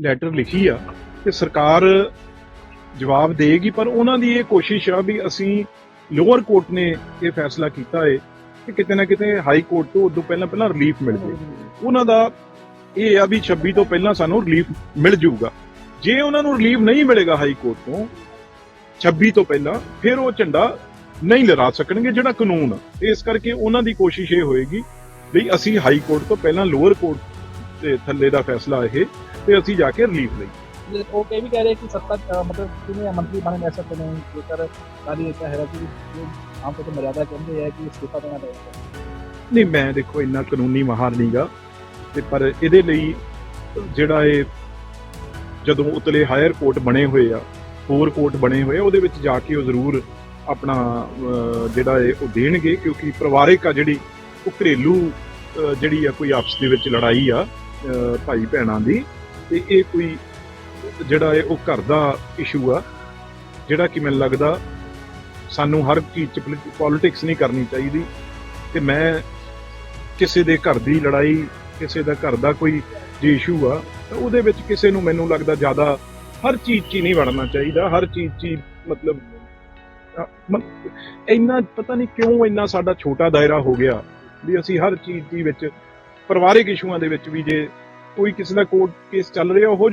Letter ਲਿਖੀ ਆ ਤੇ ਸਰਕਾਰ ਜਵਾਬ ਦੇਗੀ ਪਰ ਉਹਨਾਂ ਦੀ ਇਹ ਕੋਸ਼ਿਸ਼ ਆ ਵੀ ਅਸੀਂ ਲੋਅਰ ਕੋਰਟ ਨੇ ਇਹ ਫੈਸਲਾ ਕੀਤਾ ਹੈ ਕਿ ਕਿਤੇ ਨਾ ਕਿਤੇ ਹਾਈ ਕੋਰਟ ਤੋਂ ਉਦੋਂ ਪਹਿਲਾਂ ਪਹਿਲਾਂ ਰਿਲੀਫ ਮਿਲ ਜੇ ਉਹਨਾਂ ਦਾ ਇਹ ਆ ਵੀ 26 ਤੋਂ ਪਹਿਲਾਂ ਸਾਨੂੰ ਰਿਲੀਫ ਮਿਲ ਜਾਊਗਾ। ਜੇ ਉਹਨਾਂ ਨੂੰ ਰਿਲੀਫ ਨਹੀਂ ਮਿਲੇਗਾ ਹਾਈ ਕੋਰਟ ਤੋਂ 26 ਤੋਂ ਪਹਿਲਾਂ ਫਿਰ ਉਹ ਝੰਡਾ ਨਹੀਂ ਲਹਿਰਾ ਸਕਣਗੇ, ਜਿਹੜਾ ਕਾਨੂੰਨ ਆ। ਇਸ ਕਰਕੇ ਉਹਨਾਂ ਦੀ ਕੋਸ਼ਿਸ਼ ਇਹ ਹੋਏਗੀ ਵੀ ਅਸੀਂ ਹਾਈ ਕੋਰਟ ਤੋਂ ਪਹਿਲਾਂ ਲੋਅਰ ਕੋਰਟ ਦੇ ਥੱਲੇ ਦਾ ਫੈਸਲਾ ਇਹ ਤੇ ਅਸੀਂ ਜਾ ਕੇ ਰਿਲੀਫ ਲਈ। ਉਹ ਇਹ ਵੀ ਕਹਿ ਰਹੇ ਕਿ ਸੱਤਾ ਅ, ਮਤਲਬ ਕਿਵੇਂ ਮੰਤਰੀ ਬਣੇ ਰਹਿ ਸਕਦੇ ਨੇ ਜੇਕਰ ਕਾਲੀ ਨੇਤਾ ਹੈਗਾ ਕਿ ਜੋ ਆਮ ਤੌਰ ਤੇ ਮਰਿਆਦਾ ਕਹਿੰਦੇ ਹੈ ਕਿ ਇਸਤੀਫਾ ਦੇਣਾ ਚਾਹੀਦਾ ਨਹੀਂ ਮੈਂ ਦੇਖੋ ਇੰਨਾ ਕਾਨੂੰਨੀ ਮਾਹਰ ਨਹੀਂਗਾ ਤੇ ਪਰ ਇਹਦੇ ਲਈ ਜਿਹੜਾ ਇਹ ਜਦੋਂ ਉਤਲੇ ਹਾਇਰ ਕੋਰਟ ਬਣੇ ਹੋਏ ਆ ਹੋਰ ਕੋਰਟ ਬਣੇ ਹੋਏ ਆ ਉਹਦੇ ਵਿੱਚ ਜਾ ਕੇ ਉਹ ਜ਼ਰੂਰ ਆਪਣਾ ਅਹ, ਜਿਹੜਾ ਇਹ ਉਹ ਦੇਣਗੇ ਕਿਉਂਕਿ ਪਰਿਵਾਰਿਕ ਆ ਜਿਹੜੀ ਉਹ ਘਰੇਲੂ ਅਹ, ਜਿਹੜੀ ਆ ਕੋਈ ਆਪਸ ਦੇ ਵਿੱਚ ਲੜਾਈ ਆ ਭਾਈ ਭੈਣਾਂ ਦੀ ਤੇ ਇਹ ਕੋਈ ਜਿਹੜਾ ਇਹ ਉਹ ਘਰ ਦਾ ਇਸ਼ੂ ਆ, ਜਿਹੜਾ ਕਿ ਮੈਨੂੰ ਲੱਗਦਾ ਸਾਨੂੰ ਹਰ ਚੀਜ਼ ਚ ਪੋਲਿਟਿਕਸ ਨਹੀਂ ਕਰਨੀ ਚਾਹੀਦੀ ਤੇ ਮੈਂ ਕਿਸੇ ਦੇ ਘਰ ਦੀ ਲੜਾਈ, ਕਿਸੇ ਦਾ ਘਰ ਦਾ ਕੋਈ ਜੇ ਇਸ਼ੂ ਆ, ਤਾਂ ਉਹਦੇ ਵਿੱਚ ਕਿਸੇ ਨੂੰ ਮੈਨੂੰ ਲੱਗਦਾ ਜ਼ਿਆਦਾ ਹਰ ਚੀਜ਼ 'ਚ ਹੀ ਨਹੀਂ ਵੜਨਾ ਚਾਹੀਦਾ, ਹਰ ਚੀਜ਼ 'ਚ ਹੀ ਮਤਲਬ ਇੰਨਾ ਪਤਾ ਨਹੀਂ ਕਿਉਂ ਇੰਨਾ ਸਾਡਾ ਛੋਟਾ ਦਾਇਰਾ ਹੋ ਗਿਆ ਵੀ ਅਸੀਂ ਹਰ ਚੀਜ਼ ਦੀ ਵਿੱਚ ਪਰਿਵਾਰਿਕ ਇਸ਼ੂਆਂ ਦੇ ਵਿੱਚ ਵੀ ਜੇ ਕੋਈ ਕਿਸੇ ਦਾ ਕੋਰਟ ਕੇਸ ਚੱਲ ਰਿਹਾ, ਉਹ ਹੋ